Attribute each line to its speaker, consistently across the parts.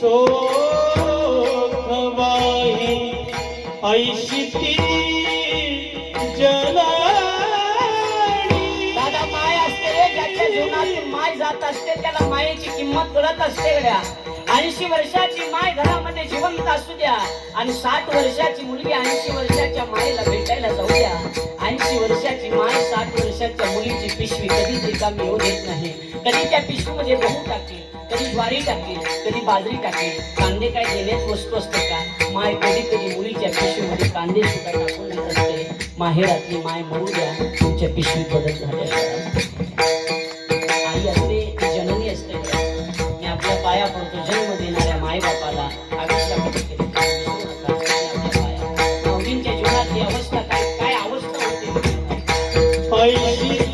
Speaker 1: सोखवाई ऐशी ती जनानी.
Speaker 2: दादा माय असते रे? ज्याच्या जीवनातून माय जात असते त्याला मायेची किंमत कळत असते गड्या. ऐंशी वर्षाची माय घरामध्ये असू द्या. आणि साठ वर्षाची मुलगी ऐंशी वर्षाच्या मायेला भेटायला जाऊ द्या. ऐंशी वर्षाची माय साठ वर्षाच्या मुलीची पिशवी कधीच रिकामी येऊ देत नाही. कधी त्या पिशवीमध्ये गहू टाकेल कधी ज्वारी टाकेल कधी बाजरी टाकेल. कांदे काय देण्यात वस्तू असते का? माय कधी कधी मुलीच्या पिशवीमध्ये कांदे सुद्धा टाकून देत असते. माहेरातली माय म्हणू द्या तुमच्या पिशवी बदल झाल्या. आई असते जननी असते. मी आपल्या पाया पडतो जन्म देणाऱ्या मायबापाला.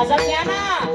Speaker 1: Azal.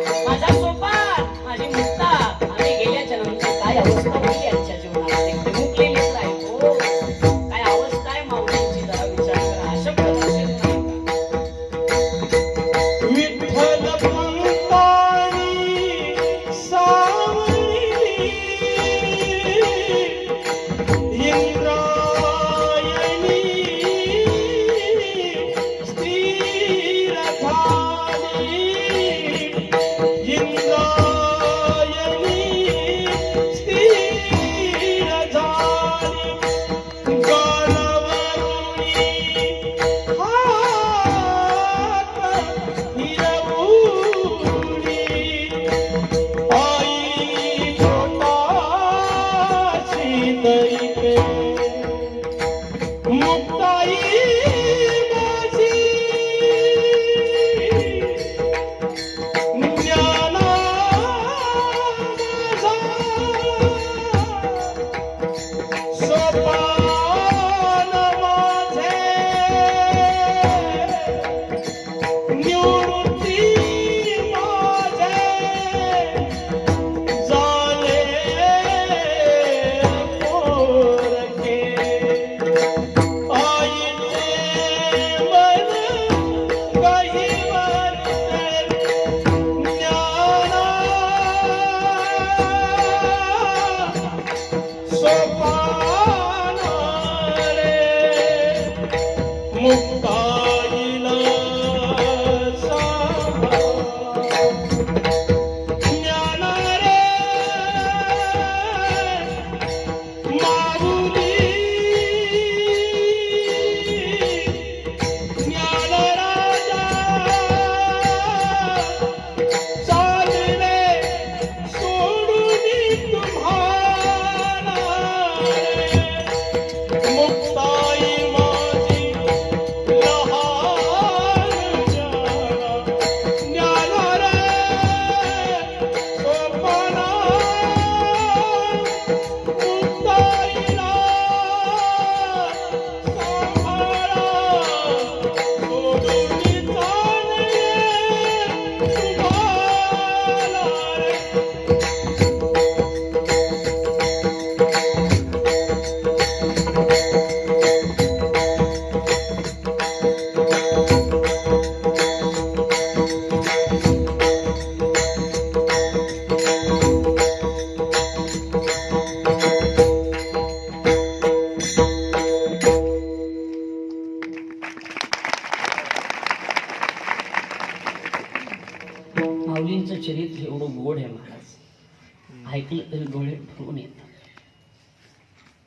Speaker 2: माऊलींचं चरित्र एवढं गोड आहे महाराज. ऐकलं तरी डोळे फिरून येतात.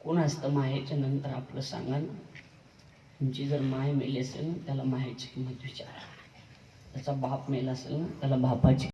Speaker 2: कोण असतं मायेच्या नंतर आपलं सांगा ना. तुमची जर माय मेली असेल ना त्याला मायेची किंमत विचारा. त्याचा बाप मेला असेल ना त्याला बापाची